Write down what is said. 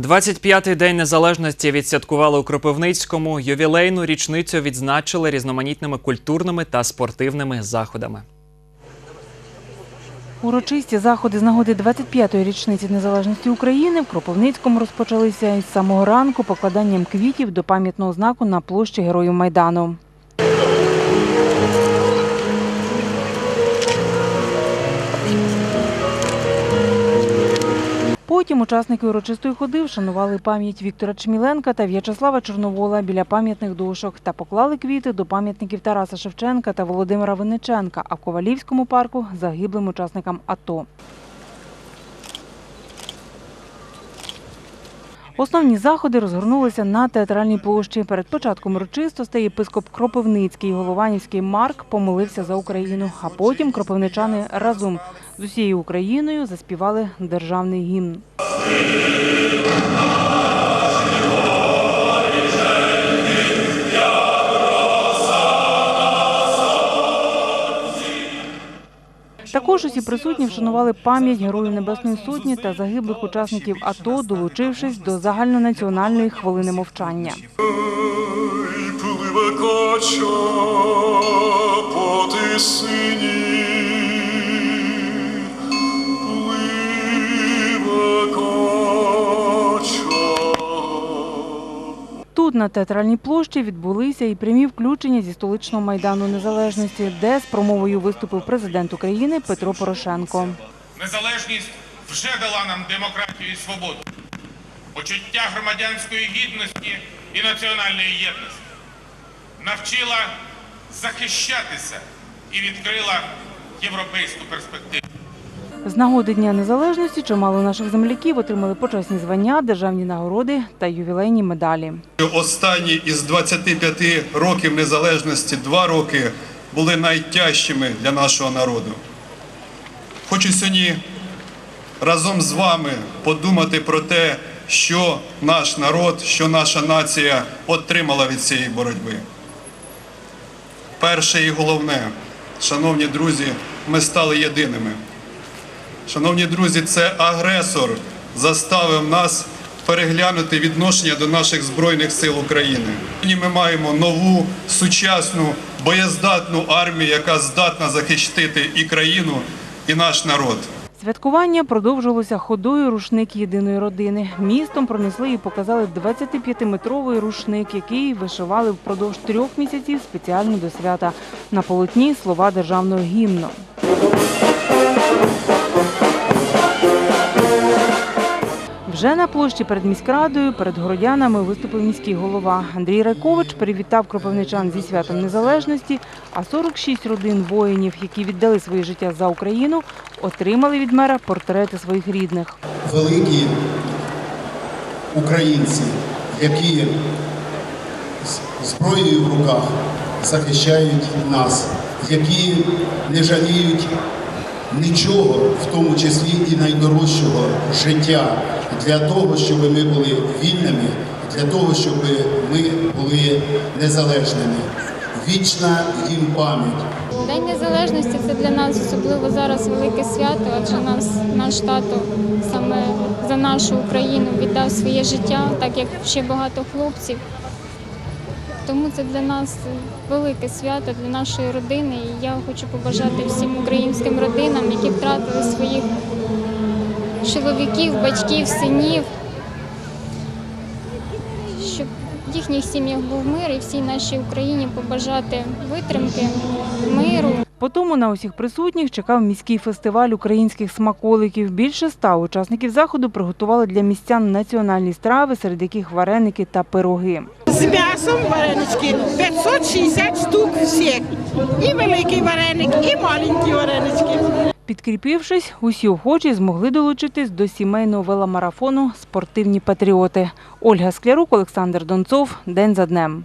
25-й день незалежності відсвяткували у Кропивницькому. Ювілейну річницю відзначили різноманітними культурними та спортивними заходами. Урочисті заходи з нагоди 25-ї річниці незалежності України в Кропивницькому розпочалися із самого ранку покладанням квітів до пам'ятного знаку на площі Героїв Майдану. Потім учасники урочистої ходи вшанували пам'ять Віктора Чміленка та В'ячеслава Чорновола біля пам'ятних дошок та поклали квіти до пам'ятників Тараса Шевченка та Володимира Винниченка, а в Ковалівському парку загиблим учасникам АТО. Основні заходи розгорнулися на театральній площі. Перед початком урочистостей єпископ Кропивницький Голованівський Марк помолився за Україну. А потім кропивничани разом з усією Україною заспівали державний гімн. Також усі присутні вшанували пам'ять Героїв Небесної Сотні та загиблих учасників АТО, долучившись до загальнонаціональної хвилини мовчання. Пливе кача по тисині. Тут на театральній площі відбулися і прямі включення зі столичного майдану незалежності, де з промовою виступив президент України Петро Порошенко. Незалежність вже дала нам демократію і свободу, почуття громадянської гідності і національної єдності, навчила захищатися і відкрила європейську перспективу. З нагоди Дня Незалежності чимало наших земляків отримали почесні звання, державні нагороди та ювілейні медалі. Останні із 25 років незалежності два роки були найтяжчими для нашого народу. Хочу сьогодні разом з вами подумати про те, що наш народ, що наша нація отримала від цієї боротьби. Перше і головне, шановні друзі, ми стали єдиними. Шановні друзі, це агресор заставив нас переглянути відношення до наших збройних сил України. Ми маємо нову сучасну боєздатну армію, яка здатна захистити і країну, і наш народ. Святкування продовжилося ходою рушник єдиної родини. Містом пронесли і показали 25-метровий рушник, який вишивали впродовж трьох місяців спеціально до свята. На полотні слова державного гімну. Вже на площі перед міськрадою перед городянами виступив міський голова. Андрій Райкович привітав кропивничан зі святом незалежності, а 46 родин воїнів, які віддали своє життя за Україну, отримали від мера портрети своїх рідних. великі українці, які зброєю в руках захищають нас, які не жаліють нічого, в тому числі і найдорожчого життя, для того, щоб ми були вільними, для того, щоб ми були незалежними. Вічна їм пам'ять. День незалежності це для нас особливо зараз велике свято, адже нас наш тато саме за нашу Україну віддав своє життя, так як ще багато хлопців. Тому це для нас велике свято для нашої родини. І я хочу побажати всім українським родинам, які втратили своїх чоловіків, батьків, синів, щоб в їхніх сім'ях був мир і всій нашій Україні побажати витримки, миру. Потому на усіх присутніх чекав міський фестиваль українських смаколиків. Більше ста учасників заходу приготували для містян національні страви, серед яких вареники та пироги. З м'ясом варенички 560 штук всіх. І великий вареник, і маленькі варенички. Підкріпившись, усі охочі змогли долучитись до сімейного веломарафону Спортивні патріоти. Ольга Склярук, Олександр Донцов. День за днем.